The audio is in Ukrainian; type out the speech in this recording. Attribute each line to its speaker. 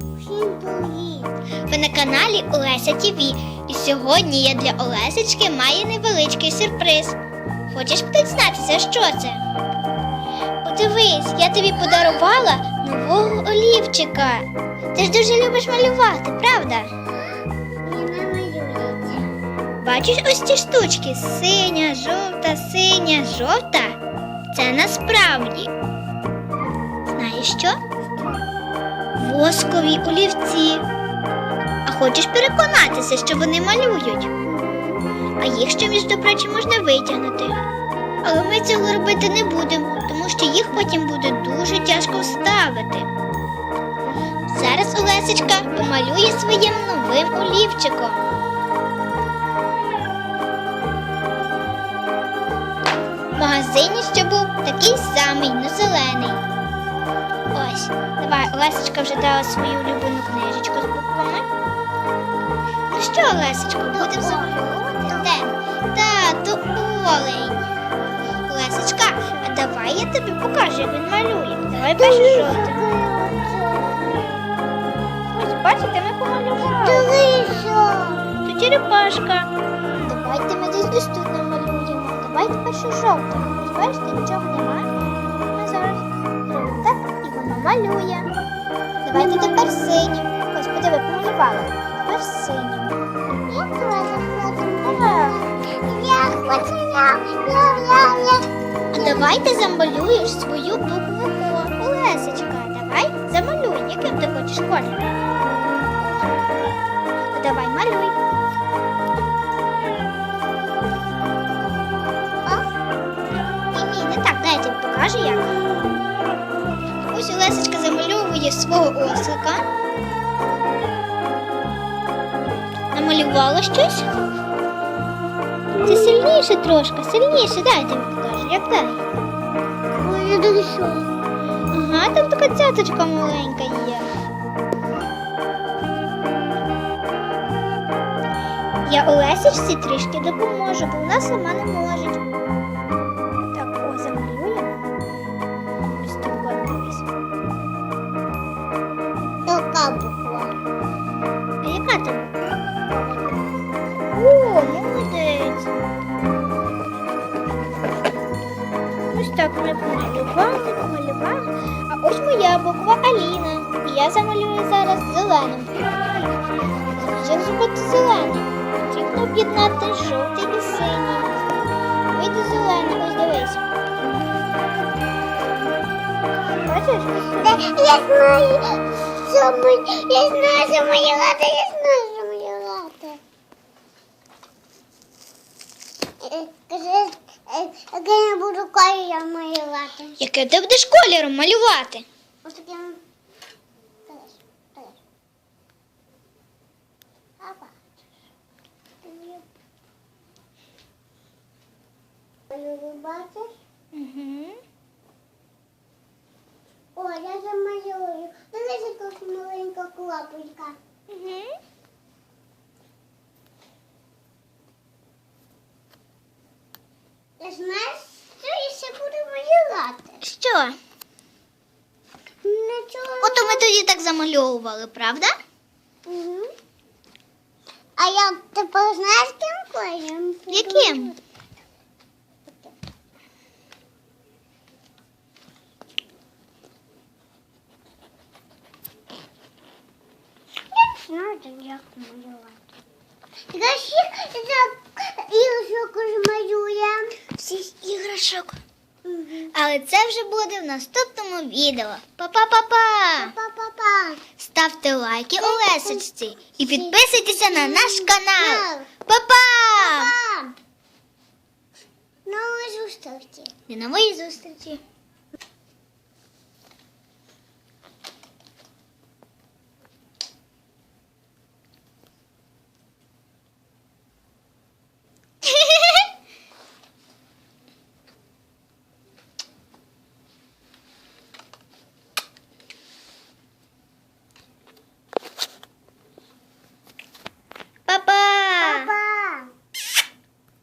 Speaker 1: Всім привіт!
Speaker 2: Ви на каналі Олеся ТВ. І сьогодні я для Олесечки маю невеличкий сюрприз. Хочеш дізнатися, що це? Подивись, я тобі подарувала нового олівчика. Ти ж дуже любиш малювати, правда? Бачиш ось ці штучки: синя, жовта, синя, жовта. Це насправді. Знаєш що? Воскові олівці. А хочеш переконатися, що вони малюють? А їх ще, між прочим, можна витягнути. Але ми цього робити не будемо, тому що їх потім буде дуже тяжко вставити. Зараз Олесечка помалює своїм новим олівчиком. В магазині ще був давай, Олесечка вже дала свою улюблену книжечку з буквами. Ну що, Олесечка, будемо замальовувати? Де? Та, то олень. Олесечка, а давай я тобі покажу, як він малює. Давай перше жовтим. Ось, бачите, ми помалювали. Тут черепашка. Давайте ми десь ось тут намалюємо. Давайте перше жовте. Ось бачите, нічого немає. Ми зараз так і воно малює. Давайте тепер синім. Ось подиви, помалювала. Тепер синім.
Speaker 1: Я теж хочу. Я хочу, я, я, я, я.
Speaker 2: А давай ти замалюєш свою букву О. Олесечка, давай замалюй, яким ти хочеш колір. Давай малюй. Замальовує свого ослика. Намалювала щось. Це сильніше трошки, сильніше, дай тобі покажу, як дай.
Speaker 1: Ой, я.
Speaker 2: Ага, там така цяточка маленька є. Я Олесічці трішки допоможу, бо вона сама не може. Ось так ми помалювали, помалювали. А ось моя буква Аліна. І я замалюю зараз зеленим. Як зробити зелений? Потрібно об'єднати жовтий і синій. Вийде зелений, ось дивись. Бачиш?
Speaker 1: Я знаю, що ми, я знаю, що малювати, я знаю, що малювати. Е, Кажи, е, як я буду кольором малювати.
Speaker 2: Яке ти будеш кольором малювати?
Speaker 1: Ось таким. Бачиш?
Speaker 2: Угу.
Speaker 1: О, я замалюю. Дивись, яка маленька клапочка.
Speaker 2: Угу.
Speaker 1: Знаєш, що я ще буду малювати?
Speaker 2: Що?
Speaker 1: Нічого.
Speaker 2: Ото ми тоді так замальовували, правда?
Speaker 1: Угу. А я тепер знаєш, ким кольором?
Speaker 2: Яким?
Speaker 1: Знаю, як малювати. Я ще.
Speaker 2: Всіх іграшок. Але це вже буде в наступному відео. Па-па-па-па!
Speaker 1: Па-па-па.
Speaker 2: Ставте лайки Олесечці і підписуйтеся на наш канал. Па-па!
Speaker 1: Па. Нової зустрічі.
Speaker 2: До нової зустрічі!